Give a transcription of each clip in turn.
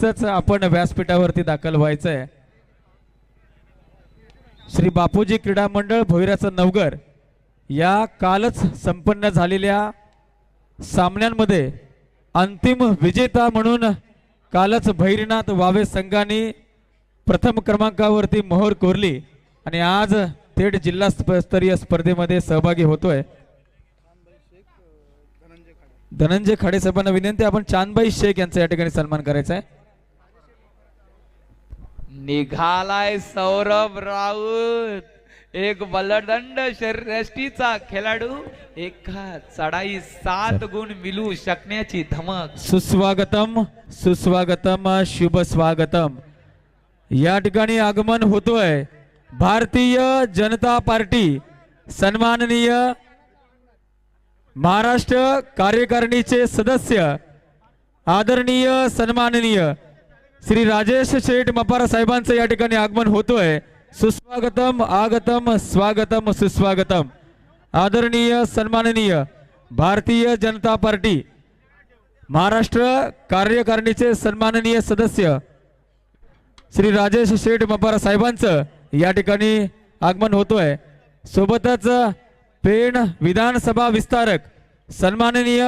च आपण व्यासपीठावरती दाखल व्हायचंय. श्री बापूजी क्रीडा मंडळ भोईराचं नवगर या कालच संपन्न झालेल्या सामन्यांमध्ये अंतिम विजेता म्हणून कालच भैरीनाथ वावे संघाने प्रथम क्रमांकावरती मोहर कोरली आणि आज थेट जिल्हा स्तरीय स्पर्धेमध्ये सहभागी होतोय. धनंजय खाडे साहेबांना विनंती आपण चांदबाई शेख यांचा या ठिकाणी सन्मान करायचा आहे निघालाय सौरभ राऊत. एक बलदंड शरीरष्टीचा खेळाडू एका चढाई सात गुण मिळू शकण्याची धमक. सुस्वागतम सुस्वागतम शुभ स्वागतम. या ठिकाणी आगमन होतोय. भारतीय जनता पार्टी सन्माननीय महाराष्ट्र कार्यकारिणीचे सदस्य आदरणीय सन्माननीय श्री राजेश शेठ मपारा साहेबांचं या ठिकाणी आगमन होतोय. सुस्वागतम आगतम स्वागतम सुस्वागतम. आदरणीय सन्माननीय भारतीय जनता पार्टी महाराष्ट्र कार्यकारिणीचे सन्माननीय सदस्य श्री राजेश शेठ मपारा साहेबांचं या ठिकाणी आगमन होतोय. सोबतच पेण विधानसभा विस्तारक सन्माननीय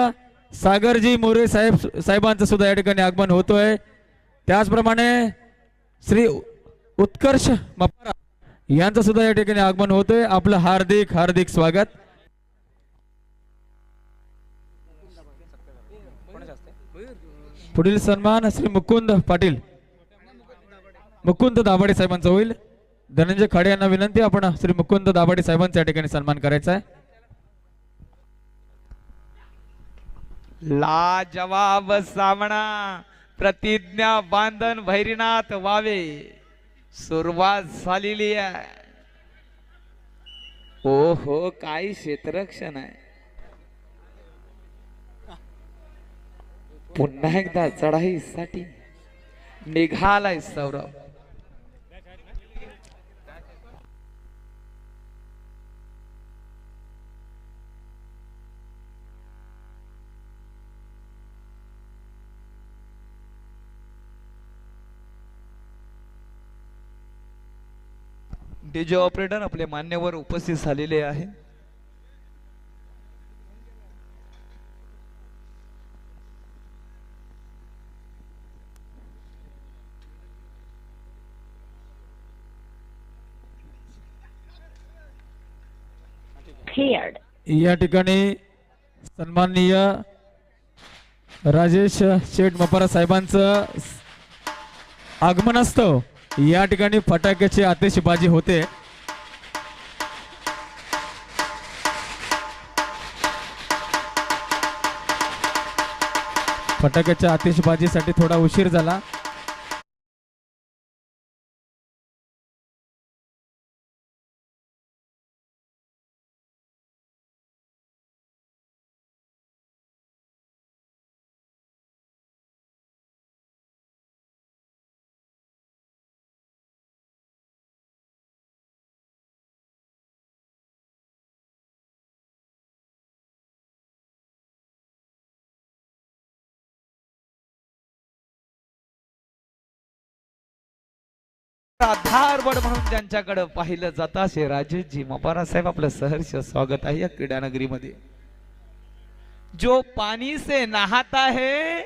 सागरजी मोरे साहेब साहेबांचं सुद्धा या ठिकाणी आगमन होतोय. त्याचप्रमाणे श्री उत्कर्ष मपारा यांचं सुद्धा या ठिकाणी आगमन होतोय. आपलं हार्दिक हार्दिक स्वागत. पुढील सन्मान श्री मुकुंद पाटील. मुकुंद दाभाडे साहेबांचा होईल. धनंजय खाडे यांना विनंती आपण श्री मुकुंद दाभाडे साहेबांचा या ठिकाणी सन्मान करायचा आहे. लाजवाब सामना प्रतिज्ञा बांधन भैरीनाथ वावे. सुरुवात झालेली आहे. ओ हो काय क्षेत्ररक्षण आहे. पुन्हा एकदा चढाईसाठी निघालाय सौरभ. डीजे ऑपरेटर आपले मान्यवर उपस्थित झालेले आहे. या ठिकाणी सन्माननीय राजेश शेठ मपारा साहेबांचं आगमन असतं या ठिकाणी फटाक्याची आतिषबाजी होते. फटाक्याच्या आतिषबाजीसाठी थोडा उशीर झाला. आधारबड म्हणून त्यांच्याकडे पाहिलं जात. असे राजेशजी मपारा साहेब आपलं सहर्ष स्वागत आहे या क्रीडा नगरीमध्ये जो पाणी से नहाता है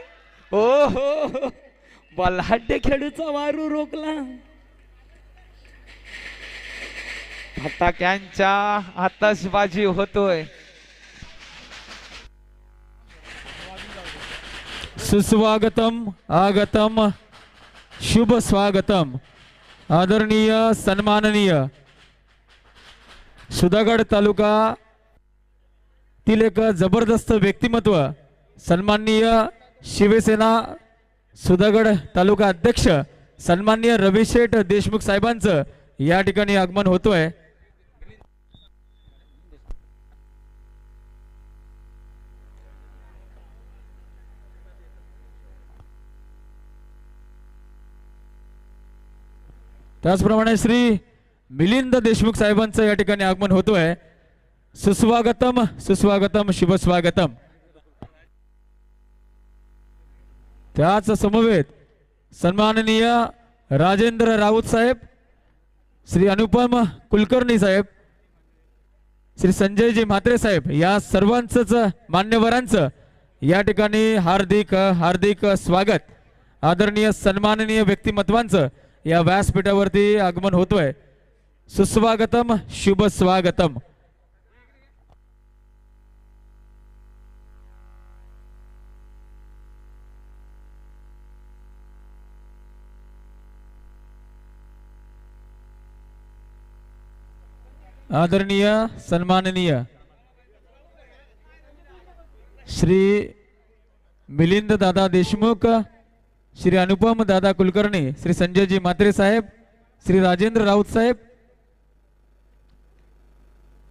ओ हो हो. बलाढ्य खेळूचा वारू रोखला. फटाक्यांच्या आतषबाजी होतोय. सुस्वागतम आगतम शुभ स्वागतम आदरणीय सन्माननीय सुधागड तालुका तील एक जबरदस्त व्यक्तिमत्व सन्माननीय शिवसेना सुधागड तालुका अध्यक्ष सन्माननीय रविशेठ देशमुख साहेबांचं या ठिकाणी आगमन होतोय. त्याचप्रमाणे श्री मिलिंद देशमुख साहेबांचं या ठिकाणी आगमन होतोय. सुस्वागतम सुस्वागतम शुभस्वागतम. त्याच समवेत सन्माननीय राजेंद्र राऊत साहेब श्री अनुपम कुलकर्णी साहेब श्री संजयजी म्हात्रे साहेब या सर्वांचंच मान्यवरांचं या ठिकाणी हार्दिक हार्दिक स्वागत. आदरणीय सन्माननीय व्यक्तिमत्वांचं या व्यासपीठावरती आगमन होतोय. सुस्वागतम शुभ स्वागतम आदरणीय सन्माननीय श्री मिलिंद दादा देशमुख श्री अनुपम दादा कुलकर्णी श्री संजयजी मात्रे साहेब श्री राजेंद्र राऊत साहेब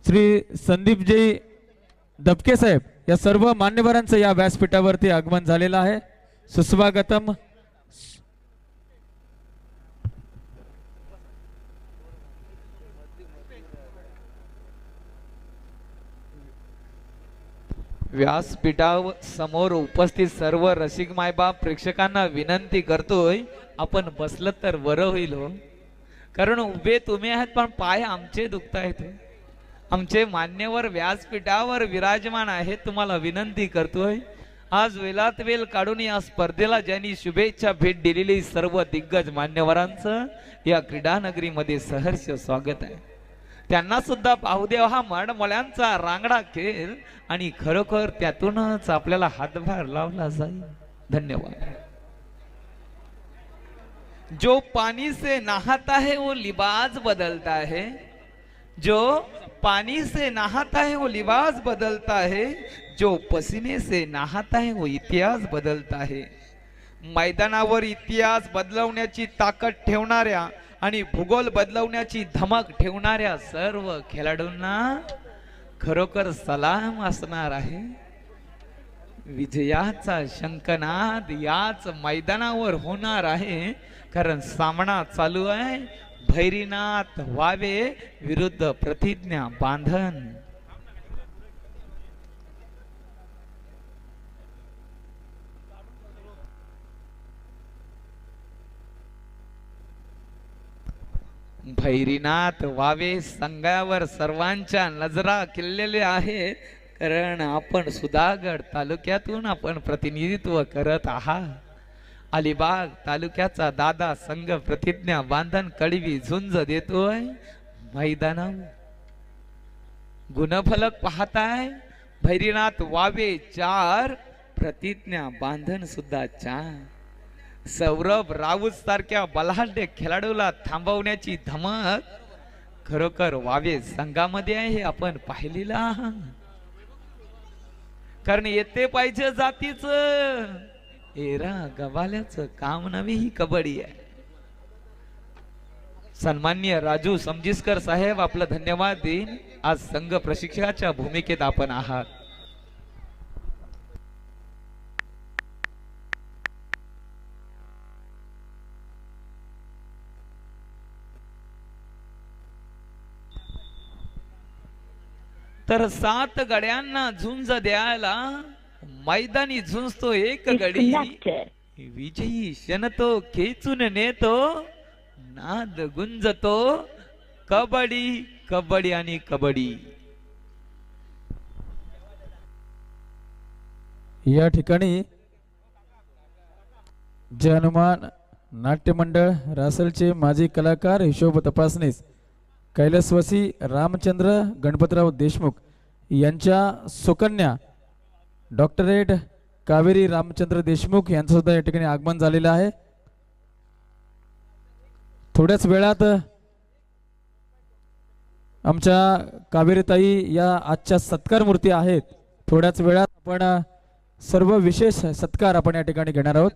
श्री संदीपजी दबके साहेब या सर्व मान्यवरांचं या व्यासपीठावरती आगमन झालेलं आहे. सुस्वागतम. व्यासपीठावर समोर उपस्थित सर्व रसिक मायबाप प्रेक्षकांना विनंती करतोय आपण बसलं तर बरं होईल हो. कारण उभे तुम्ही आहात पण पाय आमचे दुखतायत येते आमचे मान्यवर व्यासपीठावर विराजमान आहेत तुम्हाला विनंती करतोय. आज वेलात वेल काढून या स्पर्धेला ज्यांनी शुभेच्छा भेट दिलेली सर्व दिग्गज मान्यवरांचं या क्रीडानगरीमध्ये सहर्ष स्वागत आहे. त्यांना सुद्धा पाहुदेव हा मडमोल्यांचा रांगडा खेळ आणि खरोखर त्यातूनच आपल्याला हातभार लावला जाईल. धन्यवाद. जो पाणी से नहाता है वो लिबाज बदलता है. जो पानी से नहाता है वो लिबास बदलता है. जो पसीने से नहाता है वो इतिहास बदलता है. मैदानावर इतिहास बदलवण्याची ताकद ठेवणाऱ्या आणि भूगोल बदलवण्याची धमक ठेवणाऱ्या सर्व खेळाडूंना खरोखर सलाम असणार आहे. विजयाचा शंकनाद याच मैदानावर होणार आहे. कारण सामना चालू आहे. भैरीनाथ वावे विरुद्ध प्रतिज्ञा बांधन. भैरीनाथ वावे संघावर सर्वांच्या नजरा किल्लेल्या आहेत कारण आपण सुधागड तालुक्यातून आपण प्रतिनिधित्व करत आहात. अलिबाग तालुक्याचा दादा संघ प्रतिज्ञा बांधन कडवी झुंज देतोय. मैदानावर. गुणफलक पाहताय. भैरीनाथ वावे चार प्रतिज्ञा बांधन सुद्धा चार. सौरभ राऊत सारख्या बलाढ्य खेळाडूला थांबवण्याची धमक खरोखर वावे संघामध्ये आहे हे आपण पाहिलेलं आहात कारण येते पाहिजे जातीच. एरा गवाल्याचं काम नव्हे ही कबड्डी आहे. सन्मान्य राजू समजीसकर साहेब आपलं धन्यवाद देईन. आज संघ प्रशिक्षकाच्या भूमिकेत आपण आहात. तर सात गड्यांना झुंज द्यायला मैदानी झुंजतो एक गडी. विजयी क्षणतो खेचून नेतो नाद गुंजतो कबड्डी कबड्डी आणि कबड्डी या ठिकाणी जय हनुमान नाट्य मंडळ रासलचे माजी कलाकार हिशोब तपासणीस कैलासवासी रामचंद्र गणपतराव देशमुख यांच्या सुकन्या डॉक्टरेट कावेरी रामचंद्र देशमुख यांचं सुद्धा या ठिकाणी आगमन झालेलं आहे. थोड्याच वेळात आमच्या कावेरीताई या आजच्या सत्कार मूर्ती आहेत. थोड्याच वेळात आपण सर्व विशेष सत्कार आपण या ठिकाणी घेणार आहोत.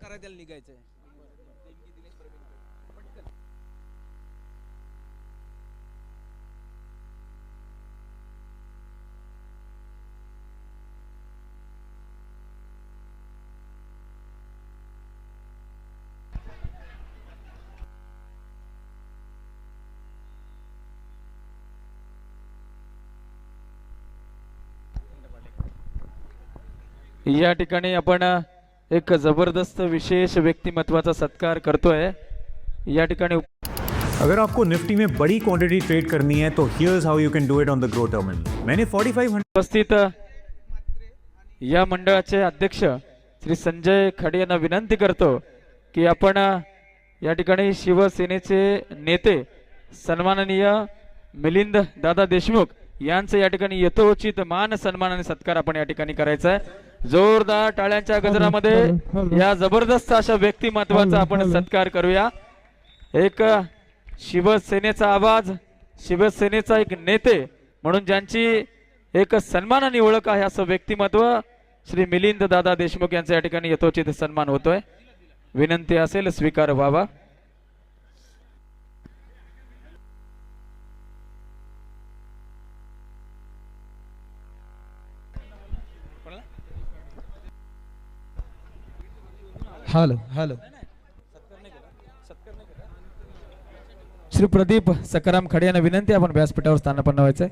या ठिकाणी आपण एक जबरदस्त विशेष व्यक्तिमत्वाचा सत्कार करतोय. या ठिकाणी अगर आपको निफ्टी में बड़ी क्वांटिटी ट्रेड करनी है तो here's how you can do it on the Groww terminal मैंने 4500 उपस्थित या मंडळाचे अध्यक्ष श्री संजय खडे यांना विनंती करतो की आपण या ठिकाणी शिवसेनेचे नेते सन्माननीय मिलिंद दादा देशमुख यांचं या ठिकाणी यथोचित मान सन्मान आणि सत्कार आपण या ठिकाणी करायचा आहे. जोरदार टाळ्यांच्या गजरामध्ये या जबरदस्त अशा व्यक्तिमत्वाचा आपण सत्कार करूया. एक शिवसेनेचा आवाज शिवसेनेचा एक नेते म्हणून ज्यांची एक सन्मान आणि ओळख आहे असं व्यक्तिमत्व श्री मिलिंद दादा देशमुख यांचा या ठिकाणी यथोचित सन्मान होतोय. विनंती असेल स्वीकार व्हावा. हॅलो. हॅलो. श्री प्रदीप सकाराम खडे यांना विनंती आपण व्यासपीठावर स्थानापन्न व्हायचंय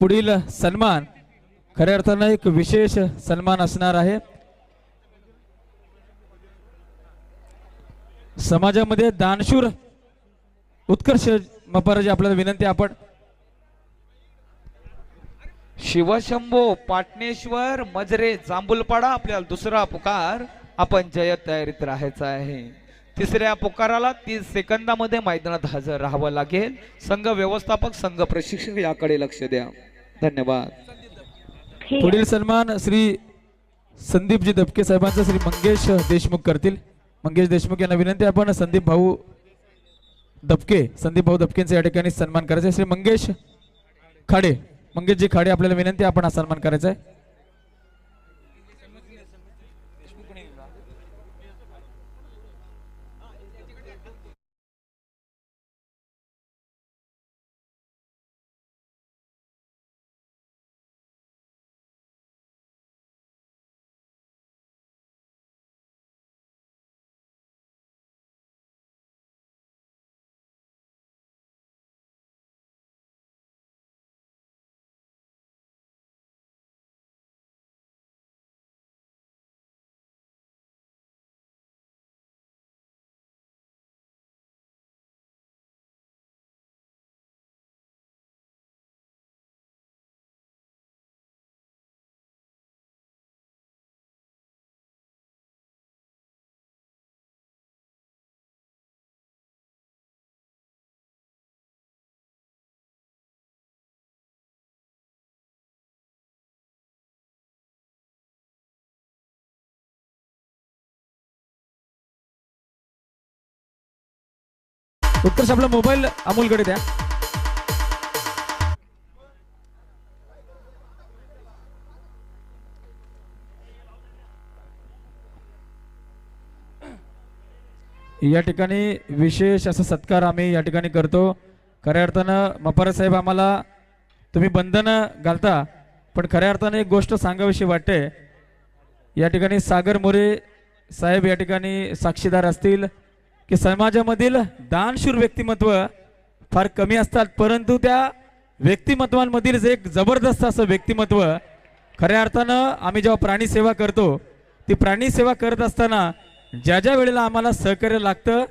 पुढील सन्मान खऱ्या अर्थानं एक विशेष सन्मान असणार आहे. समाजामध्ये दानशूर उत्कर्ष मपाराजी आपल्याला विनंती आपण शिवशंभो पाटणेश्वर मजरे जांभूलपाडा आपल्याला दुसरा पुकार आपण जयत तयारीत राहायचं आहे. तिसऱ्या पुकाराला तीस सेकंदामध्ये मैदानात हजर राहावं लागेल. संघ व्यवस्थापक संघ प्रशिक्षक याकडे लक्ष द्या. धन्यवाद. पुढील सन्मान श्री संदीपजी दबके साहेबांचा श्री मंगेश देशमुख करतील. मंगेश देशमुख यांना विनंती आपण संदीप भाऊ दबके संदीप भाऊ दबकेंचा या ठिकाणी सन्मान करायचा आहे. श्री मंगेश खाडे मंगेशजी खाडे आपल्याला विनंती आपण हा सन्मान करायचा आहे उत्कर्ष आपला मोबाईल अमोलकडे द्या. या ठिकाणी विशेष असा सत्कार आम्ही या ठिकाणी करतो. खऱ्या अर्थानं मपारा साहेब आम्हाला तुम्ही बंधनं घालता पण खऱ्या अर्थानं एक गोष्ट सांगावीशी वाटते. या ठिकाणी सागर मोरे साहेब या ठिकाणी साक्षीदार असतील. की समाजामधील दानशूर व्यक्तिमत्व फार कमी असतात परंतु त्या व्यक्तिमत्वांमधील जे एक जबरदस्त असं व्यक्तिमत्व खऱ्या अर्थानं आम्ही जेव्हा प्राणीसेवा करतो ती प्राणी सेवा करत असताना ज्या ज्या वेळेला आम्हाला सहकार्य लागतं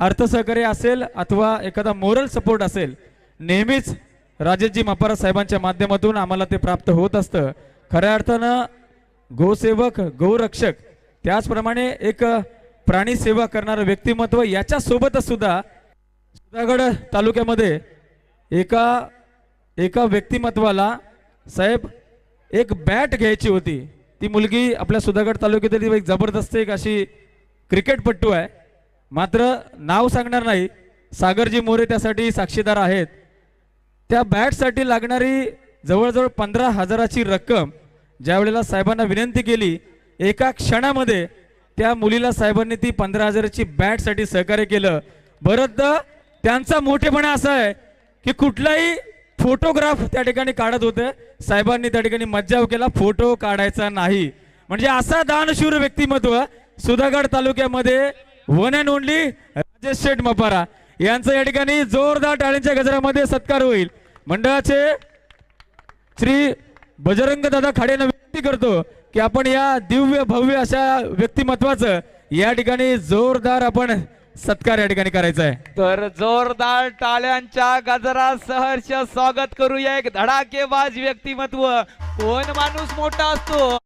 अर्थसहकार्य असेल अथवा एखादा मोरल सपोर्ट असेल नेहमीच राजेशजी मपारा साहेबांच्या माध्यमातून आम्हाला ते प्राप्त होत असतं. खऱ्या अर्थानं गोसेवक गौरक्षक त्याचप्रमाणे एक प्राणी सेवा करणारं व्यक्तिमत्व याच्यासोबतच सुद्धा सुधागड तालुक्यामध्ये एका एका व्यक्तिमत्वाला साहेब एक बॅट घ्यायची होती. ती मुलगी आपल्या सुधागड तालुक्यातील एक जबरदस्त एक अशी क्रिकेटपट्टू आहे. मात्र नाव सांगणार नाही. सागरजी मोरे त्यासाठी साक्षीदार आहेत. त्या बॅटसाठी लागणारी जवळजवळ पंधरा हजाराची रक्कम ज्यावेळेला साहेबांना विनंती केली एका क्षणामध्ये त्या मुलीला साहेबांनी ती पंधरा हजाराची बॅटसाठी सहकार्य केलं. बरंचदा त्यांचा मोठेपणा असा आहे की कुठलाही फोटोग्राफ त्या ठिकाणी काढत होते. साहेबांनी त्या ठिकाणी मज्जाव केला फोटो काढायचा नाही. म्हणजे असा दानशूर व्यक्तिमत्व सुधागड तालुक्यामध्ये one and only Rajesh Sheth Mapara यांचं या ठिकाणी जोरदार टाळ्यांच्या गजरामध्ये सत्कार होईल. मंडळाचे श्री बजरंग दादा खाडेंना विनंती करतो. की आपण या दिव्य भव्य अशा व्यक्तिमत्वाचं या ठिकाणी जोरदार आपण सत्कार या ठिकाणी करायचा आहे तर जोरदार टाळ्यांच्या गजरा सहर्ष स्वागत करूया एक धडाकेबाज व्यक्तिमत्व. कोण माणूस मोठा असतो?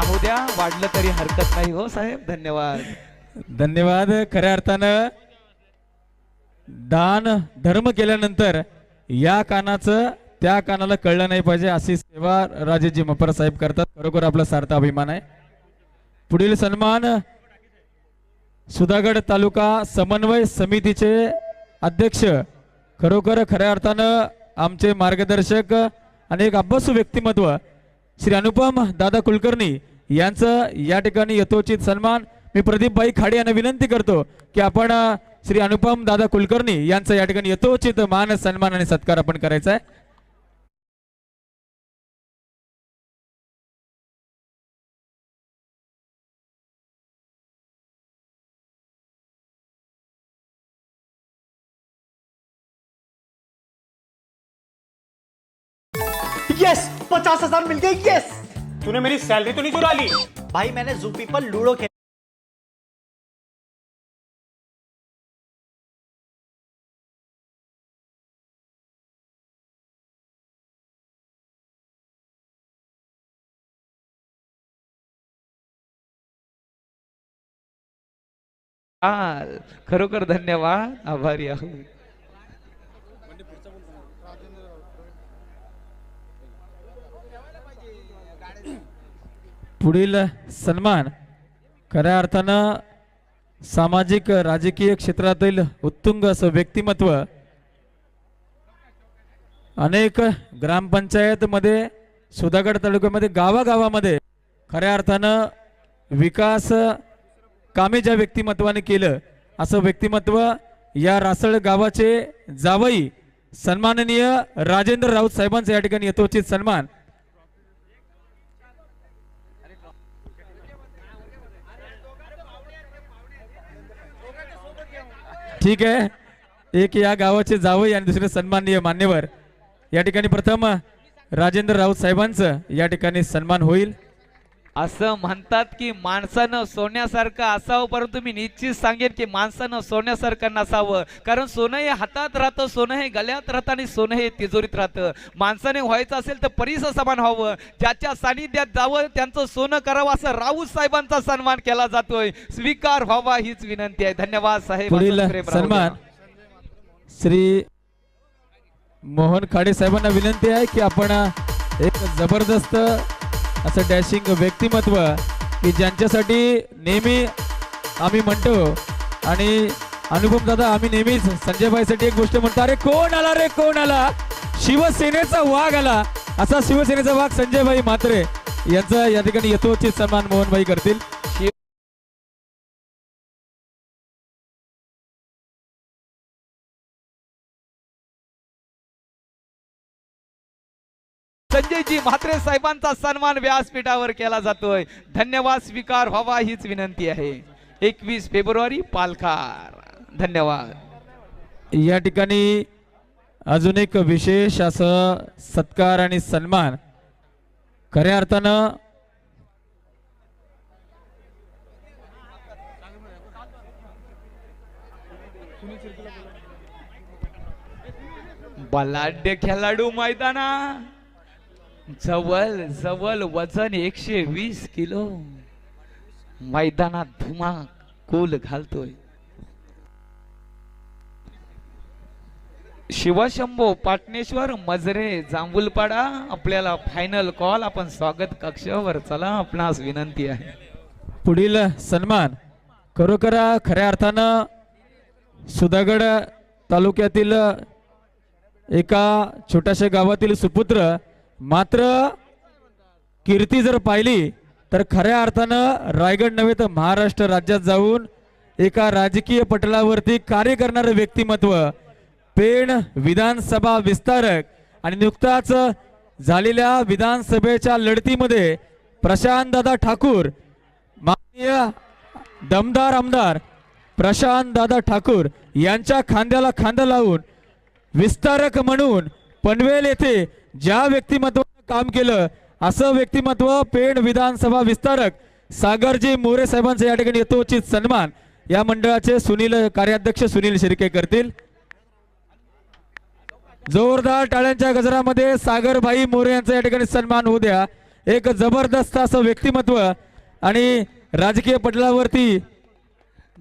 राहू द्या. वाढलं तरी हरकत नाही हो साहेब. धन्यवाद. धन्यवाद. खऱ्या अर्थानं दान धर्म केल्यानंतर या कानाचं त्या कानाला कळलं नाही पाहिजे अशी सेवा राजेजी मपर साहेब करतात. खरोखर आपला सार्थ अभिमान आहे. पुढील सन्मान सुधागड तालुका समन्वय समितीचे अध्यक्ष खरोखर खऱ्या अर्थानं आमचे मार्गदर्शक आणि एक अभ्यासू व्यक्तिमत्व श्री अनुपम दादा कुलकर्णी यांचं या ठिकाणी यथोचित सन्मान मी प्रदीपबाई खाडे यांना विनंती करतो की आपण श्री अनुपम दादा कुलकर्णी यांचं या ठिकाणी यथोचित मान सन्मान आणि सत्कार आपण करायचा आहे. यस पचास हजार मिल गए यस तूने मेरी सैलरी तो नहीं चुरा ली। भाई मैंने जूपी पर लूडो खेला हा खरोखर धन्यवाद आभारी आहोत पुढील सन्मान खऱ्या अर्थानं सामाजिक राजकीय क्षेत्रातील उत्तुंग असं व्यक्तिमत्व अनेक ग्रामपंचायतमध्ये सुधागड तालुक्यामध्ये गावागावामध्ये खऱ्या अर्थानं विकास कामे ज्या व्यक्तिमत्वाने केलं असं व्यक्तिमत्व या रासळ गावाचे जावई सन्माननीय राजेंद्र राऊत साहेबांचा या ठिकाणी यथोचित सन्मान ठीक आहे. एक या गावाचे जावई आणि दुसरे सन्माननीय मान्यवर. या ठिकाणी प्रथम राजेंद्र राऊत साहेबांचं या ठिकाणी सन्मान होईल. असं म्हणतात की माणसानं सोन्यासारखं असावं परंतु मी निश्चित सांगेन की माणसानं सोन्यासारखं नसावं. कारण सोनं हे हातात राहतं सोनं हे गळ्यात राहतं आणि सोनं हे तिजोरीत राहतं. माणसाने व्हायचं असेल तर परीस समान व्हावं. ज्याच्या सानिध्यात जावं त्यांचं सोनं करावं असं राऊत साहेबांचा सन्मान केला जातोय. स्वीकार व्हावा हीच विनंती आहे. धन्यवाद साहेब. सन्मान श्री मोहन खाडे साहेबांना विनंती आहे की आपण एक जबरदस्त असं डॅशिंग व्यक्तिमत्व की ज्यांच्यासाठी नेहमी आम्ही म्हणतो. आणि अनुपम दादा आम्ही नेहमीच संजयबाईसाठी एक गोष्ट म्हणतो अरे कोण आला रे? कोण आला? शिवसेनेचा वाघ आला. असा शिवसेनेचा वाघ संजयबाई मात्रे म्हात्रे यांचा या ठिकाणी यथोचित सन्मान मोहनबाई करतील. संजयजी म्हात्रे साहेबांचा सन्मान व्यासपीठावर केला जातोय. धन्यवाद स्वीकार व्हावा हीच विनंती आहे. एकवीस फेब्रुवारी पालखार. धन्यवाद. या ठिकाणी अजून एक विशेष असं सत्कार आणि सन्मान खऱ्या अर्थानं बलाढ्य खेळाडू मैदाना जवळ जवळ वजन एकशे वीस किलो. मैदानात धुमा कोल घालतोय. शिवशंभो पाटणेश्वर मजरे जांभूलपाडा. आपल्याला फायनल कॉल आपण स्वागत कक्षावर. चला आपणास विनंती आहे. पुढील सन्मान खरोखर खऱ्या अर्थानं सुधागड तालुक्यातील एका छोट्याशा गावातील सुपुत्र मात्र कीर्ती जर पाहिली तर खऱ्या अर्थानं रायगड नव्हे तर महाराष्ट्र राज्यात जाऊन एका राजकीय पटलावरती कार्य करणारं व्यक्तिमत्व पेण विधानसभा विस्तारक आणि नुकताच झालेल्या विधानसभेच्या लढतीमध्ये प्रशांत दादा ठाकूर माननीय दमदार आमदार प्रशांत दादा ठाकूर यांच्या खांद्याला खांदा लावून विस्तारक म्हणून पनवेल येथे ज्या व्यक्तिमत्वानं काम केलं असं व्यक्तिमत्व पेण विधानसभा विस्तारक सागरजी मोरे साहेबांचा या ठिकाणी यथोचित सन्मान या मंडळाचे सुनील कार्याध्यक्ष सुनील शिर्के करतील. जोरदार टाळ्यांच्या गजरामध्ये सागरभाई मोरे यांचा या ठिकाणी सन्मान होऊ द्या. एक जबरदस्त असं व्यक्तिमत्व आणि राजकीय पटलावरती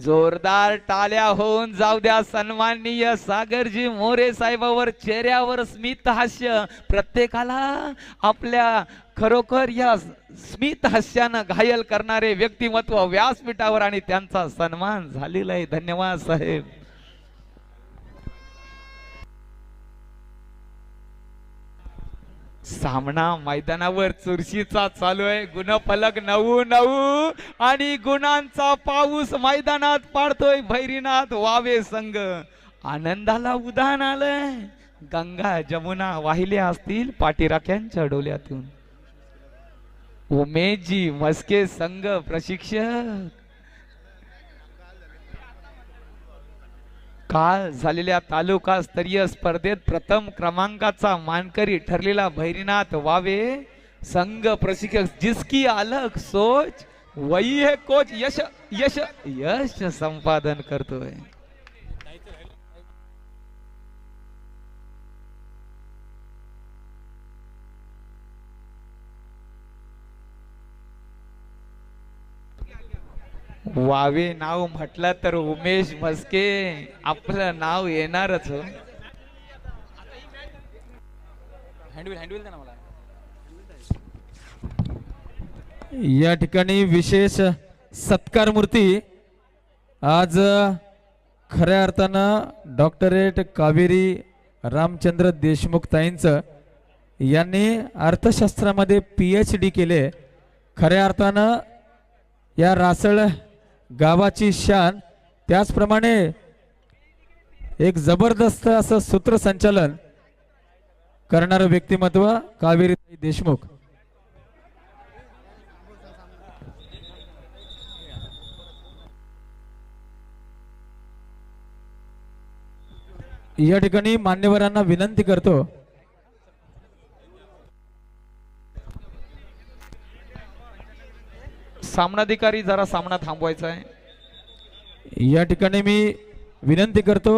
जोरदार टाळ्या होऊन जाऊ द्या सन्माननीय सागरजी मोरे साहेबावर चेहऱ्यावर स्मित हास्य. प्रत्येकाला आपल्या खरोखर या स्मित हास्यानं घायल करणारे व्यक्तिमत्व व्यासपीठावर आणि त्यांचा सन्मान झालेला आहे. धन्यवाद साहेब. सामना मैदानावर चुरशीचा चालू आहे. गुणफलक नऊ नऊ आणि गुणांचा पाऊस मैदानात पाडतोय भैरीनाथ वावे संघ. आनंदाला उदाहरण आलंय. गंगा जमुना वाहिल्या असतील पाठीराख्यांच्या डोल्यातून उमेशजी मस्के संघ प्रशिक्षक. काल झालेल्या तालुका स्तरीय स्पर्धेत प्रथम क्रमांकाचा मानकरी ठरलेला भैरीनाथ वावे संघ प्रशिक्षक जिसकी अलग सोच वही है कोच यश यश यश संपादन करतोय. वावे नाव म्हटलं तर उमेश मस्के आपलं नाव येणारच हो. या ठिकाणी विशेष सत्कार मूर्ती आज खऱ्या अर्थानं डॉक्टरेट कावेरी रामचंद्र देशमुख ताईंचं यांनी अर्थशास्त्रामध्ये पी एच डी केले. खऱ्या अर्थानं या रासळ गावाची शान त्याचप्रमाणे एक जबरदस्त असं सूत्रसंचालन करणारं व्यक्तिमत्व कावेरी देशमुख. या ठिकाणी मान्यवरांना विनंती करतो. सामनाधिकारी जरा सामना थांबवायचा आहे. या ठिकाणी मी विनंती करतो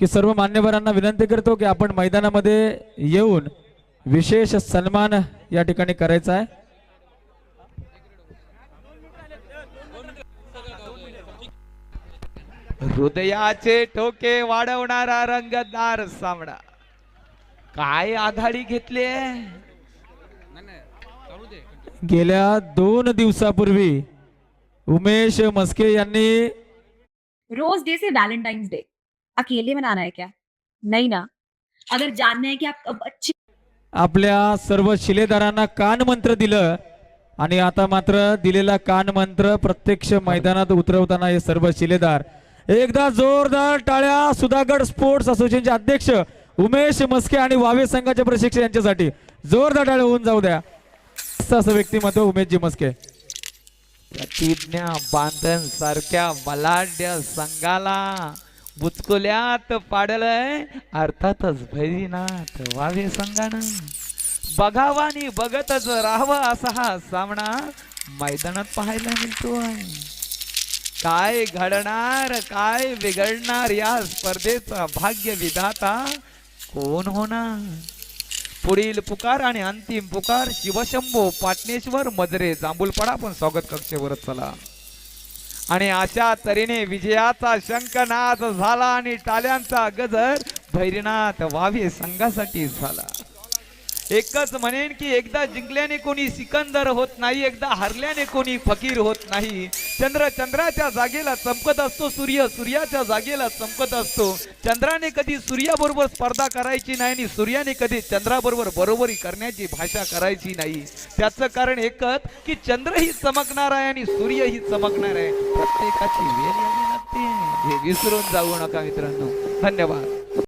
की सर्व मान्यवरांना विनंती करतो की आपण मैदानामध्ये येऊन विशेष सन्मान या ठिकाणी करायचा आहे. हृदयाचे ठोके वाढवणारा रंगतदार सामना. काय आघाडी घेतली गेल्या दोन दिवसापूर्वी उमेश मस्के यांनी रोज डे से वैलेंटाइंस डे. अकेले मनाना है क्या? नहीं ना. अगर जानना है कि आप अच्छी आपल्या सर्व शिलेदारांना कान मंत्र दिलं आणि आता मात्र दिलेला कान मंत्र प्रत्यक्ष मैदानात उतरवताना हे सर्व शिलेदार. एकदा जोरदार टाळ्या सुधागड स्पोर्ट्स असोसिएशनचे अध्यक्ष उमेश मस्के आणि वावे संघाचे प्रशिक्षक यांच्यासाठी जोरदार टाळ्या होऊन जाऊ द्या. मस्त असं व्यक्तिमत्व? उमेशजी मस्के. प्रतिज्ञा बांधन सारख्या बलाढ्य संघाला बुचकुल्यात पाडलंय. अर्थातच भैरीनाथ वावे संघानं. बघावानी बघतच राहावं असा हा सामना मैदानात पाहायला मिळतोय. काय घडणार काय बिघडणार या स्पर्धेचा भाग्य विधाता कोण होणार? पुढील पुकार आणि अंतिम पुकार शिवशंभो पाटणेश्वर मजरे जांभूलपडा पण स्वागत कक्षेवर चला. आणि अशा तऱ्हेने विजयाचा शंखनाद झाला आणि टाल्यांचा गजर भैरनाथ वावे संघासाठी झाला. एकच म्हणेन की एकदा जिंकल्याने कोणी सिकंदर होत नाही एकदा हरल्याने कोणी फकीर होत नाही. चंद्र चंद्राच्या जागेला चमकत असतो सूर्य सूर्याच्या जागेला चमकत असतो. चंद्राने कधी सूर्याबरोबर स्पर्धा करायची नाही आणि सूर्याने कधी चंद्राबरोबर बरोबरी करण्याची भाषा करायची नाही. त्याचं कारण एकच की चंद्रही चमकणार आहे आणि सूर्यही चमकणार आहे. प्रत्येकाची वेळ हे विसरून जाऊ नका मित्रांनो. धन्यवाद.